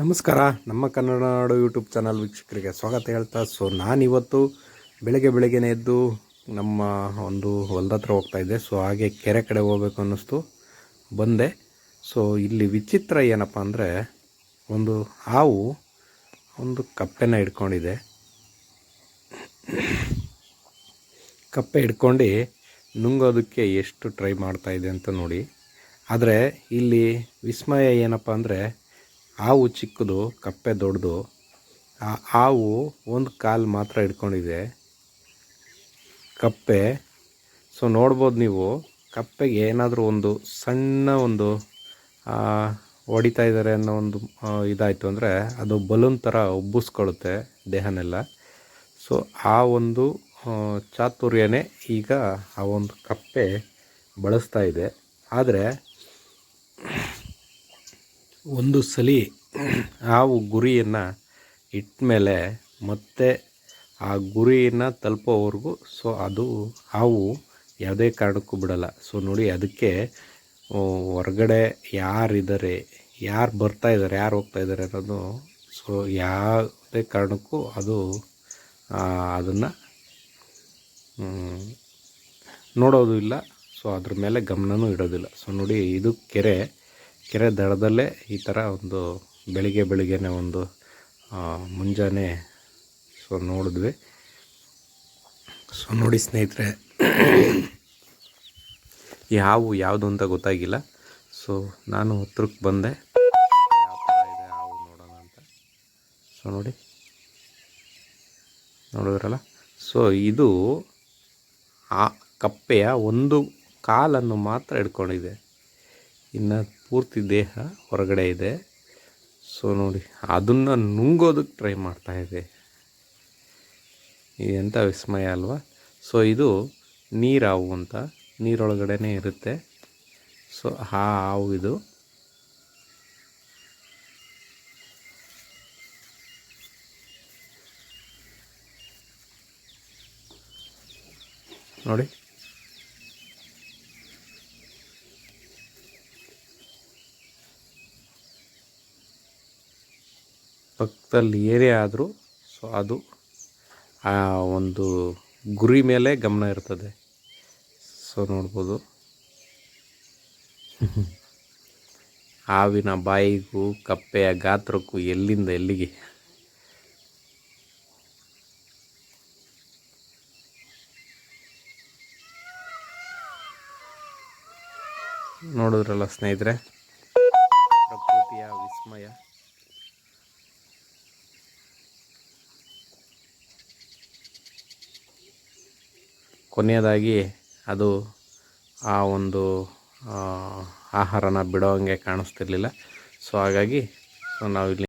ನಮಸ್ಕಾರ. ನಮ್ಮ ಕನ್ನಡ ನಾಡು YouTube channel ವೀಕ್ಷಕರಿಗೆ ಸ್ವಾಗತ ಹೇಳ್ತಾ, ಸೊ ನಾನಿವತ್ತು ಬೆಳಗ್ಗೆ ಬೆಳಗ್ಗೆನೇ ಎದ್ದು ನಮ್ಮ ಒಂದು ಹೊಲದ ಹತ್ರ ಹೋಗ್ತಾ ಇದ್ದೆ. ಸೊ ಹಾಗೆ ಕೆರೆ ಕಡೆ ಹೋಗ್ಬೇಕು ಅನ್ನಿಸ್ತು, ಬಂದೆ. ಸೊ ಇಲ್ಲಿ ವಿಚಿತ್ರ ಏನಪ್ಪ ಅಂದರೆ, ಒಂದು ಹಾವು ಒಂದು ಕಪ್ಪೆನ ಹಿಡ್ಕೊಂಡಿದೆ. ಕಪ್ಪೆ ಹಿಡ್ಕೊಂಡು ನುಂಗೋದಕ್ಕೆ ಎಷ್ಟು ಟ್ರೈ ಮಾಡ್ತಾಯಿದೆ ಅಂತ ನೋಡಿ. ಆದರೆ ಇಲ್ಲಿ ವಿಸ್ಮಯ ಏನಪ್ಪ ಅಂದರೆ ಹಾವು ಚಿಕ್ಕದು, ಕಪ್ಪೆ ದೊಡ್ಡದು, ಆ ಹಾವು ಒಂದು ಕಾಲು ಮಾತ್ರ ಹಿಡ್ಕೊಂಡಿದೆ. ಕಪ್ಪೆ. ಸೊ ನೋಡ್ಬೋದು ನೀವು, ಕಪ್ಪೆಗೆ ಏನಾದರೂ ಒಂದು ಸಣ್ಣ ಒಂದು ಹೊಡಿತಾ ಇದ್ದಾರೆ ಅನ್ನೋ ಒಂದು ಇದಾಯಿತು ಅಂದರೆ ಅದು ಬಲೂನ್ ಥರ ಉಬ್ಬಿಸ್ಕೊಳ್ಳುತ್ತೆ ದೇಹನೆಲ್ಲ. ಸೊ ಆ ಒಂದು ಚಾತುರ್ಯನೇ ಈಗ ಆ ಒಂದು ಕಪ್ಪೆ ಬಳಸ್ತಾ ಇದೆ. ಆದರೆ ಒಂದು ಸಲ ಹಾವು ಗುರಿಯನ್ನು ಇಟ್ಮೇಲೆ ಮತ್ತೆ ಆ ಗುರಿಯನ್ನು ತಲುಪೋವರೆಗೂ ಸೊ ಅದು ಹಾವು ಯಾವುದೇ ಕಾರಣಕ್ಕೂ ಬಿಡಲ್ಲ. ಸೊ ನೋಡಿ ಅದಕ್ಕೆ ಆ, ಹೊರಗಡೆ ಯಾರಿದ್ದಾರೆ ಯಾರು ಬರ್ತಾ ಇದ್ದಾರೆ ಯಾರು ಹೋಗ್ತಾ ಇದ್ದಾರೆ ಅನ್ನೋದು ಸೊ ಯಾವುದೇ ಕಾರಣಕ್ಕೂ ಅದು ಅದನ್ನು ನೋಡೋದು ಇಲ್ಲ. ಸೊ ಅದ್ರ ಮೇಲೆ ಗಮನವೂ ಇಡೋದಿಲ್ಲ. ಸೊ ನೋಡಿ ಇದು ಕೆರೆ. ಕೆರೆ ದಡದಲ್ಲೇ ಈ ಥರ ಒಂದು ಬೆಳಿಗ್ಗೆ ಬೆಳಿಗ್ಗೆನೇ ಒಂದು ಮುಂಜಾನೆ ಸೊ ನೋಡಿದ್ವಿ. ಸೊ ನೋಡಿ ಸ್ನೇಹಿತರೆ ಈ ಹಾವು ಯಾವುದು ಅಂತ ಗೊತ್ತಾಗಿಲ್ಲ. ಸೊ ನಾನು ಹತ್ರಕ್ಕೆ ಬಂದೆ. ಯಾವ ಇದೆ, ಹಾವು ನೋಡೋಣ ಅಂತ. ಸೊ ನೋಡಿ, ನೋಡಿದ್ರಲ್ಲ? ಸೊ ಇದು ಆ ಕಪ್ಪೆಯ ಒಂದು ಕಾಲನ್ನು ಮಾತ್ರ ಹಿಡ್ಕೊಂಡಿದೆ. ಇನ್ನು ಪೂರ್ತಿ ದೇಹ ಹೊರಗಡೆ ಇದೆ. ಸೊ ನೋಡಿ, ಅದನ್ನು ನುಂಗೋದಕ್ಕೆ ಟ್ರೈ ಮಾಡ್ತಾ ಇದೆ. ಎಂಥ ವಿಸ್ಮಯ ಅಲ್ವಾ? ಸೊ ಇದು ನೀರು ಹಾವು ಅಂತ. ನೀರೊಳಗಡೆನೇ ಇರುತ್ತೆ. ಸೊ ಆ ಹಾವು ಇದು. ನೋಡಿ ಪಕ್ಕದಲ್ಲಿ ಏರಿಯಾ ಆದರೂ, ಸೊ ಅದು ಆ ಒಂದು ಗುರಿ ಮೇಲೆ ಗಮನ ಇರ್ತದೆ. ಸೊ ನೋಡ್ಬೋದು. ಹಾವಿನ ಬಾಯಿಗೂ ಕಪ್ಪೆಯ ಗಾತ್ರಕ್ಕೂ ಎಲ್ಲಿಂದ ಎಲ್ಲಿಗೆ? ನೋಡಿದ್ರಲ್ಲ ಸ್ನೇಹಿತರೆ? ಪ್ರಕೃತಿಯ ವಿಸ್ಮಯ. ಕೊನೆಯದಾಗಿ ಅದು ಆ ಒಂದು ಆಹಾರನ ಬಿಡೋ ಹಂಗೆ ಕಾಣಿಸ್ತಿರ್ಲಿಲ್ಲ. ಸೊ ಹಾಗಾಗಿ ಸೊ ನಾವಿಲ್ಲಿ